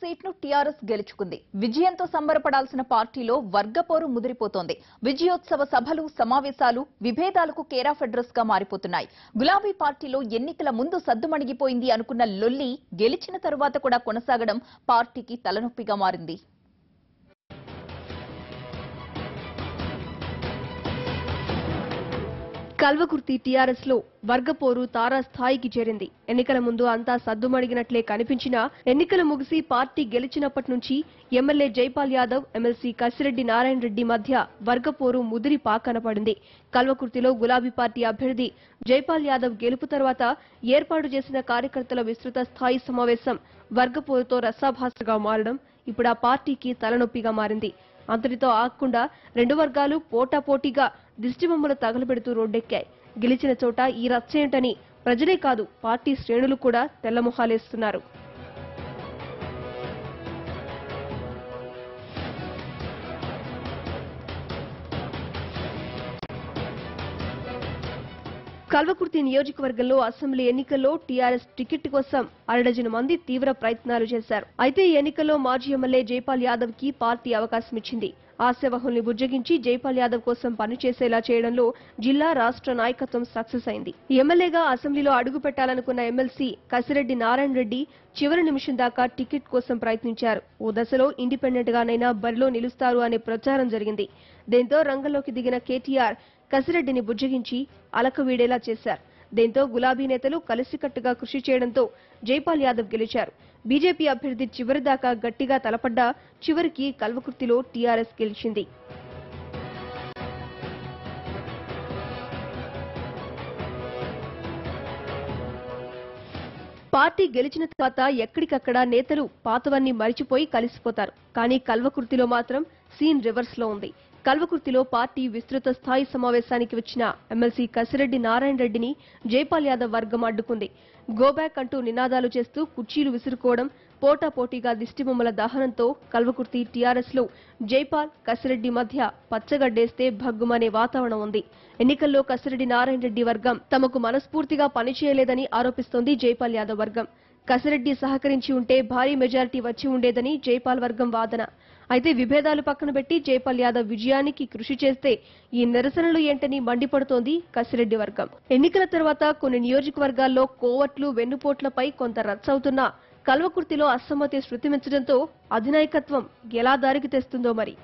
సీట్ను TRS గెలుచుకుంది. విజయంతో సంబరపడాల్సిన పార్టీలో వర్గపోరు ముదిరిపోతోంది. విజయోత్సవ సభలు సమావేశాలు విభేదాలకు కేరాఫ్ అడ్రస్గా మారిపోతున్నాయి. గులాబీ పార్టీలో ఎన్నికల ముందు సద్దుమణిగిపోయింది అనుకున్న లొల్లి గెలిచిన తరువాత కూడా కొనసాగడం పార్టీకి తలనొప్పిగా మారింది. కల్వకుర్తి టీఆర్ఎస్లో వర్గపోరు తారాస్థాయికి చేరింది. ఎన్నికల ముందు అంతా సద్దుమడిగినట్లే కనిపించినా ఎన్నికలు ముగిసి పార్టీ గెలిచినప్పటి నుంచి ఎమ్మెల్యే జైపాల్ యాదవ్ ఎమ్మెల్సీ కసిరెడ్డి నారాయణ రెడ్డి మధ్య వర్గపోరు ముదిరి పాకనపడింది కల్వకుర్తిలో గులాబీ పార్టీ అభ్యర్థి జైపాల్ యాదవ్ గెలుపు తర్వాత ఏర్పాటు చేసిన కార్యకర్తల విస్తృత స్థాయి సమావేశం వర్గపోరుతో రసాభాసగా మారడం ఇప్పుడు ఆ పార్టీకి తలనొప్పిగా మారింది. అంతటితో ఆగకుండా రెండు వర్గాలు పోటాపోటీగా దిష్టిబొమ్మలు తగలబెడుతూ రోడ్డెక్కాయి. గెలిచిన చోట ఈ రచ్చేంటని ప్రజలే కాదు పార్టీ శ్రేణులు కూడా తెల్లమొహాలేస్తున్నారు. కల్వకుర్తి నియోజకవర్గంలో అసెంబ్లీ ఎన్నికల్లో టీఆర్ఎస్ టికెట్ కోసం అరడజన మంది తీవ్ర ప్రయత్నాలు చేశారు. అయితే ఈ ఎన్నికల్లో మాజీ ఎమ్మెల్యే జైపాల్ యాదవ్కి పార్టీ అవకాశం ఇచ్చింది. ఆశావహుల్ని బుజ్జగించి జైపాల్ యాదవ్ కోసం పనిచేసేలా చేయడంలో జిల్లా రాష్ట్ర నాయకత్వం సక్సెస్ అయింది. ఎమ్మెల్యేగా అసెంబ్లీలో అడుగు పెట్టాలనుకున్న ఎమ్మెల్సీ కసిరెడ్డి నారాయణ రెడ్డి చివరి నిమిషం దాకా టికెట్ కోసం ప్రయత్నించారు. ఓ దశలో ఇండిపెండెంట్ గానైనా బరిలో నిలుస్తారు అనే ప్రచారం జరిగింది. దీంతో రంగంలోకి దిగిన కేటీఆర్ కసిరెడ్డిని బుజ్జగించి అలక వీడేలా చేశారు. దీంతో గులాబీ నేతలు కలిసికట్టుగా కృషి చేయడంతో జైపాల్ యాదవ్ గెలిచారు. బీజేపీ అభ్యర్థి చివరిదాకా గట్టిగా తలపడ్డా చివరికి కల్వకుర్తిలో టీఆర్ఎస్ గెలిచింది. పార్టీ గెలిచిన తర్వాత ఎక్కడికక్కడ నేతలు పాతవన్నీ మరిచిపోయి కలిసిపోతారు. కానీ కల్వకుర్తిలో మాత్రం సీన్ రివర్స్లో ఉంది. కల్వకుర్తిలో పార్టీ విస్తృత స్థాయి సమావేశానికి వచ్చిన ఎమ్మెల్సీ కసిరెడ్డి నారాయణ రెడ్డిని జైపాల్ యాదవ్ వర్గం అడ్డుకుంది. గోబ్యాక్ అంటూ నినాదాలు చేస్తూ కుర్చీలు విసురుకోవడం పోటాపోటీగా దిష్టిబొమ్మల దహనంతో కల్వకుర్తి టీఆర్ఎస్లో జైపాల్ కసిరెడ్డి మధ్య పచ్చగడ్డేస్తే భగ్గుమనే వాతావరణం ఉంది. ఎన్నికల్లో కసిరెడ్డి నారాయణ రెడ్డి వర్గం తమకు మనస్ఫూర్తిగా పనిచేయలేదని ఆరోపిస్తోంది జైపాల్ యాదవ్ వర్గం. కసిరెడ్డి సహకరించి ఉంటే భారీ మెజారిటీ వచ్చి ఉండేదని జైపాల్ వర్గం వాదన. అయితే విభేదాలు పక్కన పెట్టి జైపాల్ యాదవ్ విజయానికి కృషి చేస్తే ఈ నిరసనలు ఏంటని మండిపడుతోంది కసిరెడ్డి వర్గం. ఎన్నికల తర్వాత కొన్ని నియోజకవర్గాల్లో కోవట్లు వెన్నుపోట్లపై కొంత రచ్చవుతున్నా కల్వకుర్తిలో అసమ్మతి శృతిమించడంతో అధినాయకత్వం ఎలా దారికి తెస్తుందో మరి.